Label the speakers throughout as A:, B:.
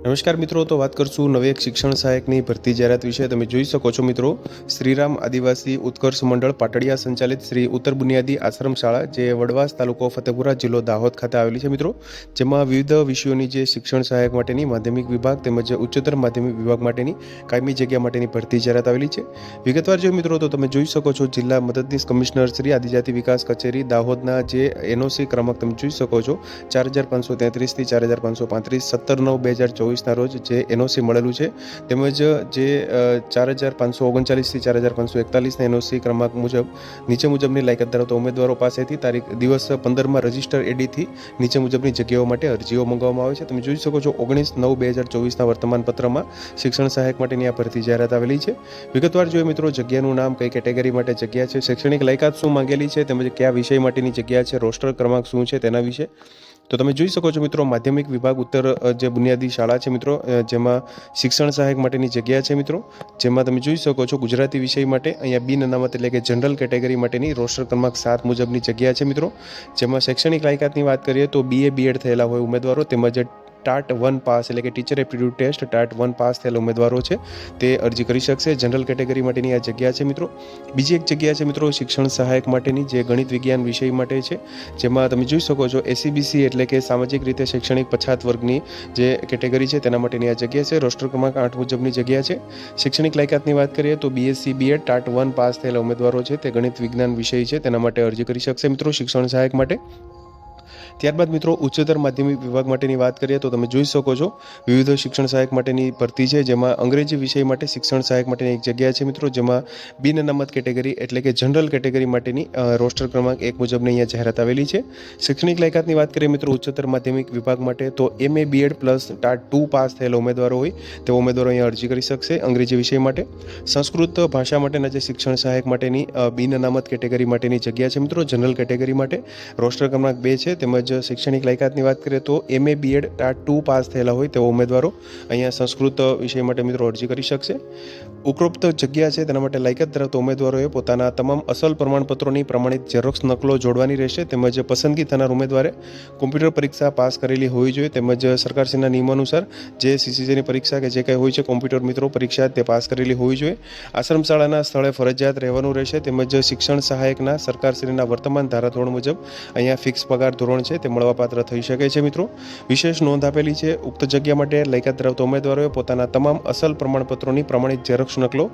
A: નમસ્કાર મિત્રો, તો વાત કરશું નવી એક શિક્ષણ સહાયકની ભરતી જાહેરાત વિશે. તમે જોઈ શકો છો મિત્રો, શ્રીરામ આદિવાસી ઉત્કર્ષ મંડળ પાટડિયા સંચાલિત શ્રી ઉત્તર બુનિયાદી આશ્રમ શાળા, જે વડવાસ તાલુકો ફતેપુરા જિલ્લો દાહોદ ખાતે આવેલી છે મિત્રો. જેમાં વિવિધ વિષયોની જે શિક્ષણ સહાયક માટેની માધ્યમિક વિભાગ તેમજ ઉચ્ચતર માધ્યમિક વિભાગ માટેની કાયમી જગ્યા માટેની ભરતી જાહેરાત આવેલી છે. વિગતવાર જો મિત્રો, તો તમે જોઈ શકો છો જિલ્લા મદદનીશ કમિશનર શ્રી આદિજાતિ વિકાસ કચેરી દાહોદના જે એનઓસી ક્રમાંક તમે જોઈ શકો છો, ચાર હજાર પાંચસો તેત્રીસથી ચાર હજાર પાંચસો પાંત્રીસ, સત્તર નવ બે હજાર ચોવીસના રોજ જે એનઓસી મળેલું છે, તેમજ જે ચાર હજાર પાંચસો ઓગણચાલીસથી ચાર હજાર પાંચસો એકતાલીસના એનઓસી ક્રમાંક મુજબ, નીચે મુજબની લાયકાત ધરાવતા ઉમેદવારો પાસેથી તારીખ દિવસ પંદરમાં રજિસ્ટર એડીથી નીચે મુજબની જગ્યાઓ માટે અરજીઓ મંગાવવામાં આવે છે. તમે જોઈ શકો છો, ઓગણીસ નવ બે હજાર ચોવીસના વર્તમાન પત્રમાં શિક્ષણ સહાયક માટેની આ ભરતી જાહેરાત આવેલી છે. વિગતવાર જોઈએ મિત્રો, જગ્યાનું નામ, કઈ કેટેગરી માટે જગ્યા છે, શૈક્ષણિક લાયકાત શું માંગેલી છે, તેમજ કયા વિષય માટેની જગ્યા છે, રોસ્ટર ક્રમાંક શું છે તેના વિશે તો તમે જોઈ શકો છો મિત્રો, માધ્યમિક વિભાગ ઉત્તર જે બુનિયાદી શાળા છે મિત્રો જેમાં શિક્ષણ સહાયક માટેની જગ્યા છે મિત્રો, જેમાં તમે જોઈ શકો છો ગુજરાતી વિષય માટે અહીંયા બિન અનામત એટલે કે જનરલ કેટેગરી માટેની રોસ્ટર ક્રમાંક સાત મુજબની જગ્યા છે મિત્રો, જેમાં શૈક્ષણિક લાયકાતની વાત કરીએ તો બીએ બીએડ થયેલા હોય ઉમેદવારો, તેમજ ટાટ વન પાસ એટલે કે teacher aptitude test TAT one pass થયેલા ઉમેદવારો છે. તે અરજી કરી શકશે. જનરલ કેટેગરી માટેની આ જગ્યા છે મિત્રો. બીજી એક જગ્યા છે મિત્રો શિક્ષણ સહાયક માટેની જે ગણિત વિજ્ઞાન વિષય માટે છે. જેમાં તમે જોઈ શકો છો એસીબીસી એટલે કે સામાજિક રીતે શૈક્ષણિક પછાત વર્ગની જે કેટેગરી છે તેના માટેની આ જગ્યા છે. રોસ્ટર ક્રમાંક આઠ મુજબની જગ્યા છે. શૈક્ષણિક લાયકાતની વાત કરીએ તો BSc BEd TAT one pass થયેલા ઉમેદવારો છે. તે ગણિત વિજ્ઞાન વિષય છે. તેના માટે અરજી કરી શકશે મિત્રો શિક્ષણ સહાયક માટે. ત્યારબાદ મિત્રો ઉચ્ચતર માધ્યમિક વિભાગ માટેની વાત કરીએ તો તમે જોઈ શકો છો, વિવિધ શિક્ષણ સહાયક માટેની ભરતી છે, જેમાં અંગ્રેજી વિષય માટે શિક્ષણ સહાયક માટેની એક જગ્યા છે મિત્રો, જેમાં બિન અનામત કેટેગરી એટલે કે જનરલ કેટેગરી માટેની રોસ્ટર ક્રમાંક એક મુજબની અહીંયા જાહેરાત આવેલી છે. શૈક્ષણિક લાયકાતની વાત કરીએ મિત્રો, ઉચ્ચતર માધ્યમિક વિભાગ માટે તો MA BEd plus TAT two pass થયેલા ઉમેદવારો હોય તેવા ઉમેદવારો અહીંયા અરજી કરી શકશે અંગ્રેજી વિષય માટે. સંસ્કૃત ભાષા માટેના જે શિક્ષણ સહાયક માટેની બિન અનામત કેટેગરી માટેની જગ્યા છે મિત્રો, જનરલ કેટેગરી માટે. રોસ્ટર ક્રમાંક બે છે તેમજ શૈક્ષણિક લાયકાતની વાત કરીએ તો MA BEd TAT two pass થયેલા હોય તેવા ઉમેદવારો અહીંયા સંસ્કૃત વિષય માટે મિત્રો અરજી કરી શકશે. ઉપરોક્ત જગ્યા છે તેના માટે લાયકાત ધરાવતા ઉમેદવારોએ પોતાના તમામ અસલ પ્રમાણપત્રોની પ્રમાણિત ઝેરોક્ષ નકલો જોડવાની રહેશે તેમજ પસંદગી થનાર ઉમેદવારે કોમ્પ્યુટર પરીક્ષા પાસ કરેલી હોવી જોઈએ તેમજ સરકારશ્રીના નિયમો અનુસાર જે સીસીજીની પરીક્ષા કે જે કંઈ હોય છે કોમ્પ્યુટર મિત્રો પરીક્ષા તે પાસ કરેલી હોવી જોઈએ. આશ્રમ શાળાના સ્થળે ફરજિયાત રહેવાનું રહેશે તેમજ શિક્ષણ સહાયકના સરકારશ્રીના વર્તમાન ધારાધોરણ મુજબ અહીંયા ફિક્સ પગાર ધોરણ છે તે મળવાપાત્ર થઈ શકે છે મિત્રો. વિશેષ નોંધ આપેલી છે, ઉક્ત જગ્યા માટે લાયકાત ધરાવતા ઉમેદવારોએ પોતાના તમામ અસલ પ્રમાણપત્રોની પ્રમાણિત ઝેરોક્ષ નકલો,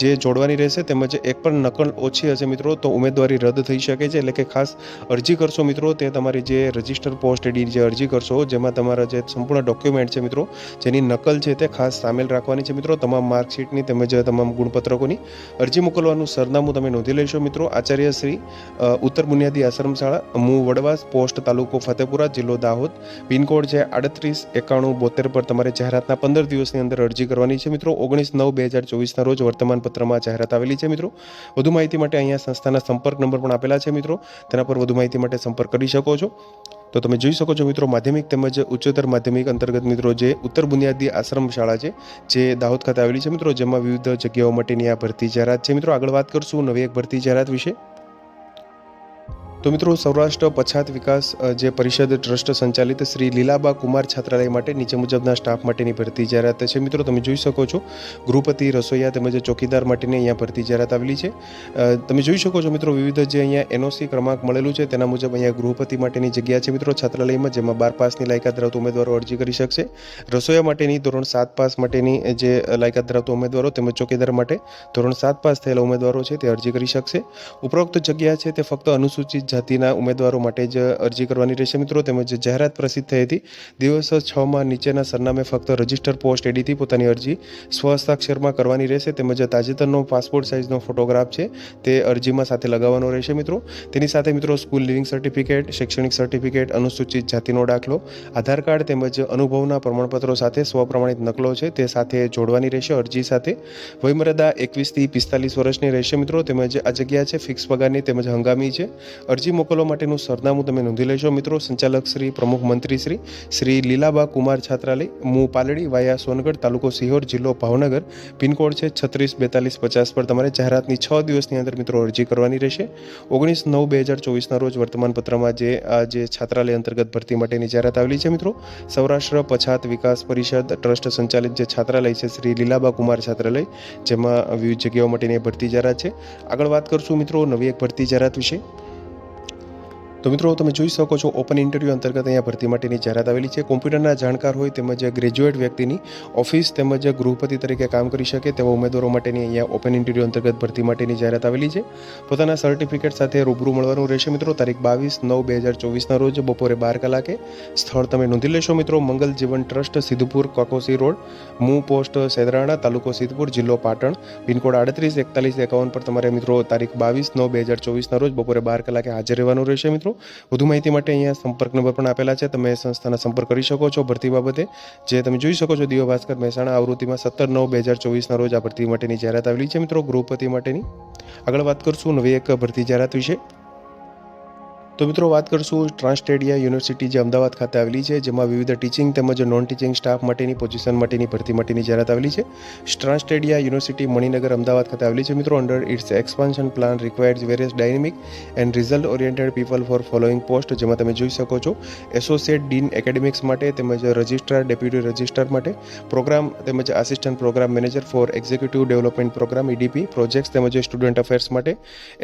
A: જે જોડવાની રહેશે તેમજ એક પણ નકલ ઓછી હશે મિત્રો, તો ઉમેદવારી રદ થઈ શકે છે. એટલે કે ખાસ અરજી કરશો મિત્રો, તે તમારી જે રજિસ્ટર પોસ્ટ એડી જે અરજી કરશો, જેમાં તમારા જે સંપૂર્ણ ડોક્યુમેન્ટ છે મિત્રો, જેની નકલ છે તે ખાસ સામેલ રાખવાની છે મિત્રો. તમામ માર્કશીટની તેમજ તમામ ગુણપત્રકોની અરજી મોકલવાનું સરનામું તમે નોંધી લેશો મિત્રો. આચાર્ય શ્રી ઉત્તર બુનિયાદી આશ્રમ શાળા મૂ વડવાસ, પોસ્ટ તાલુકો ફતેપુરા, જિલ્લો દાહોદ. પિનકોડ છે આડત્રીસ, એકાણું, બોતેર પર તમારે જાહેરાતના પંદર દિવસની અંદર અરજી કરવાની છે મિત્રો. ઓગણીસ નવ બે હજાર ચોવીસના રોજ વર્તમાનપત્રમાં જાહેરાત આવેલી છે મિત્રો. વધુ માહિતી માટે અહીંયા સંસ્થાના સંપર્ક નંબર પણ આપેલા છે મિત્રો. તેના પર વધુ માહિતી માટે સંપર્ક કરી શકો છો. તો તમે જોઈ શકો છો મિત્રો, માધ્યમિક તેમજ ઉચ્ચતર માધ્યમિક અંતર્ગત મિત્રો, જે ઉત્તર બુનિયાદી આશ્રમ શાળા છે, જે દાહોદ ખાતે આવેલી છે મિત્રો, જેમાં વિવિધ જગ્યાઓ માટેની આ ભરતી જાહેરાત છે મિત્રો. આગળ વાત કરશું નવી એક ભરતી જાહેરાત વિશે. તો મિત્રો, સૌરાષ્ટ્ર પછાત વિકાસ જે પરિષદ ટ્રસ્ટ સંચાલિત શ્રી લીલાબા કુમાર છાત્રાલય માટે નીચે મુજબના સ્ટાફ માટેની ભરતી જાહેરાત છે. મિત્રો, તમે જોઈ શકો છો, ગૃહપતિ રસોઈયા તેમજ ચોકીદાર માટેની અહીંયા ભરતી જાહેરાત આવેલી છે. તમે જોઈ શકો છો મિત્રો, વિવિધ જે અહીંયા એનઓસી ક્રમાંક મળેલું છે, તેના મુજબ અહીંયા ગૃહપતિ માટેની જગ્યા છે મિત્રો છાત્રાલયમાં, જેમાં બાર પાસની લાયકાત ધરાવતા ઉમેદવારો અરજી કરી શકશે. રસોઈયા માટેની ધોરણ સાત પાસ માટેની જે લાયકાત ધરાવતા ઉમેદવારો તેમજ ચોકીદાર માટે ધોરણ સાત પાસ થયેલા ઉમેદવારો છે, તે અરજી કરી શકશે. ઉપરોક્ત જગ્યા છે, તે ફક્ત અનુસૂચિત જાતિના ઉમેદવારો માટે જ અરજી કરવાની રહેશે. મિત્રો, તેમજ જાહેરાત પ્રસિદ્ધ થઈ હતી. દિવસ છમાં નીચેના સરનામે ફક્ત રજિસ્ટર પોસ્ટ એડીથી પોતાની અરજી સ્વહસ્તાક્ષરમાં કરવાની રહેશે. તેમજ તાજેતરનો પાસપોર્ટ સાઇઝનો ફોટોગ્રાફ છે તે અરજીમાં સાથે લગાવવાનો રહેશે, મિત્રો. તેની સાથે, મિત્રો, સ્કૂલ લિવિંગ સર્ટિફિકેટ, શૈક્ષણિક સર્ટિફિકેટ, અનુસૂચિત જાતિનો દાખલો, આધાર કાર્ડ તેમજ અનુભવના પ્રમાણપત્રો સાથે સ્વપ્રમાણિત નકલો છે તે સાથે જોડવાની રહેશે. અરજી સાથે વયમર્યાદા એકવીસથી પિસ્તાલીસ વર્ષની રહેશે, મિત્રો. તેમજ આ જગ્યા છે ફિક્સ પગારની તેમજ હંગામી છે. અરજી મોકલવા માટેનું સરનામું તમે નોંધી લેશો મિત્રો. સંચાલક શ્રી, પ્રમુખ મંત્રી શ્રી શ્રી લીલાબા કુમાર છાત્રાલય, મુ પાલડી વાયા સોનગઢ તાલુકો સિહોર જિલ્લો ભાવનગર. પિનકોડ છે છત્રીસ બેતાલીસ પચાસ પર તમારે જાહેરાતની છ દિવસની અંદર, મિત્રો, અરજી કરવાની રહેશે. ઓગણીસ નવ બે હજાર ચોવીસના રોજ વર્તમાનપત્રમાં જે આ જે છાત્રાલય અંતર્ગત ભરતી માટેની જાહેરાત આવેલી છે, મિત્રો, સૌરાષ્ટ્ર પછાત વિકાસ પરિષદ ટ્રસ્ટ સંચાલિત જે છાત્રાલય છે, શ્રી લીલાબા કુમાર છાત્રાલય, જેમાં વિવિધ જગ્યાઓ માટેની ભરતી જાહેરાત છે. આગળ વાત કરશું, મિત્રો, નવી એક ભરતી જાહેરાત વિશે. તો મિત્રો, તમે જોઈ શકો છો ઓપન ઇન્ટરવ્યૂ અંતર્ગત અહીંયા ભરતી માટેની જાહેરાત આવેલી છે. કોમ્પ્યુટરના જાણકાર હોય તેમજ ગ્રેજ્યુએટ વ્યક્તિની ઓફિસ તેમજ ગૃહપતિ તરીકે કામ કરી શકે તેવા ઉમેદવારો માટેની અહીંયા ઓપન ઇન્ટરવ્યૂ અંતર્ગત ભરતી માટેની જાહેરાત આવેલી છે. પોતાના સર્ટિફિકેટ સાથે રૂબરૂ મળવાનું રહેશે મિત્રો. તારીખ બાવીસ નવ બે હજાર ચોવીસના રોજ બપોરે બાર કલાકે. સ્થળ તમે નોંધી લેશો મિત્રો. મંગલ જીવન ટ્રસ્ટ, સિદ્ધપુર, કકોસી રોડ, મુ પોસ્ટ સેદરાણા, તાલુકો સિદ્ધપુર, જિલ્લો પાટણ. પિનકોડ આડત્રીસ, એકતાલીસ, એકાવન પર તમારે મિત્રો તારીખ બાવીસ નવ બે હજાર ચોવીસના રોજ બપોરે બાર કલાકે હાજર રહેવાનું રહેશે મિત્રો. વધુ માહિતી માટે અહીંયા સંપર્ક નંબર પણ આપેલા છે. તમે સંસ્થાના સંપર્ક કરી શકો છો ભરતી બાબતે. જે તમે જોઈ શકો છો દિવ્ય ભાસ્કર મહેસાણા આવૃત્તિમાં સત્તર નવ બે હજાર ચોવીસના રોજ આ ભરતી માટેની જાહેરાત આવેલી છે. મિત્રો, ગૃહપતિ માટેની આગળ વાત કરશું નવી એક ભરતી જાહેરાત વિશે. તો મિત્રો વાત કરશું ટ્રાન્સટેડિયા યુનિવર્સિટી જે અમદાવાદ ખાતે આવેલી છે, જેમાં વિવિધ ટીચિંગ તેમજ નોન ટીચિંગ સ્ટાફ માટેની પોઝિશન માટેની ભરતી માટેની જાહેરાત આવેલી છે. ટ્રાન્સટેડિયા યુનિવર્સિટી મણિનગર અમદાવાદ ખાતે આવેલી છે મિત્રો under its expansion plan requires various dynamic and result oriented people for following post જેમાં તમે જોઈ શકો છો એસોસિએટ ડીન એકેડેમિક્સ માટે તેમજ રજિસ્ટ્રાર ડેપ્યુટી રજિસ્ટ્રાર માટે પ્રોગ્રામ તેમજ assistant programme manager for executive development programme EDP projects તેમજ સ્ટુડન્ટ અફેર્સ માટે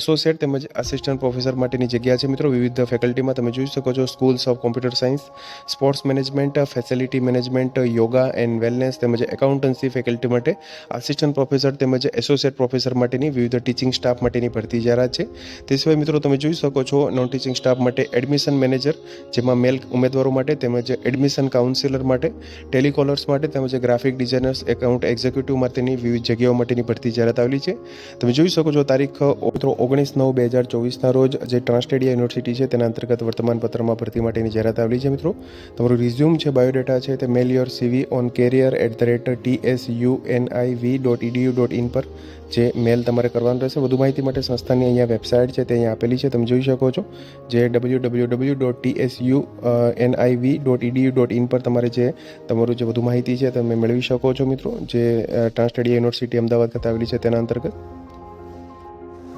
A: એસોસિએટ તેમજ આસિસ્ટન્ટ પ્રોફેસર માટેની જગ્યા છે મિત્રો વિવિધ ફેકલ્ટીમાં તમે જોઈ શકો છો schools of computer science sports management facility management yoga and wellness તેમજ એકાઉન્ટન્સી ફેકલ્ટી માટે આસિસ્ટન્ટ પ્રોફેસર તેમજ એસોસિએટ પ્રોફેસર માટેની વિવિધ ટીચિંગ સ્ટાફ માટેની ભરતી જાહેરાત છે. તે સિવાય મિત્રો તમે જોઈ શકો છો નોન ટીચિંગ સ્ટાફ માટે એડમિશન મેનેજર જેમાં મેલ ઉમેદવારો માટે તેમજ એડમિશન કાઉન્સિલર માટે ટેલિકોલર્સ માટે તેમજ ગ્રાફિક ડિઝાઇનર્સ એકાઉન્ટ એક્ઝિક્યુટિવ માટેની વિવિધ જગ્યાઓ માટેની ભરતી જાહેરાત આવેલી છે. તમે જોઈ શકો છો તારીખ, મિત્રો ઓગણીસ નવ બે હજાર ચોવીસના રોજ જે ટ્રાન્સટેડિયા યુનિવર્સિટી છે, તેના અંતર્ગત વર્તમાનપત્રમાં ભરતી માટેની જાહેરાત આવેલી છે મિત્રો. તમારું રિઝ્યુમ છે બાયોડેટા છે, તે mail your CV on career at the rate T S U N I V dot EDU dot in પર જે મેલ તમારે કરવાનું રહેશે. વધુ માહિતી માટે સંસ્થાની અહીંયા વેબસાઇટ છે, તે અહીંયા આપેલી છે, તમે જોઈ શકો છો. જે W W W dot T S U N I V dot EDU dot in પર તમારે જે, તમારું જે વધુ માહિતી છે, તમે મેળવી શકો છો મિત્રો. જે ટ્રાન્સટેડિયા યુનિવર્સિટી અમદાવાદ ખાતે આવેલી છે, તેના અંતર્ગત.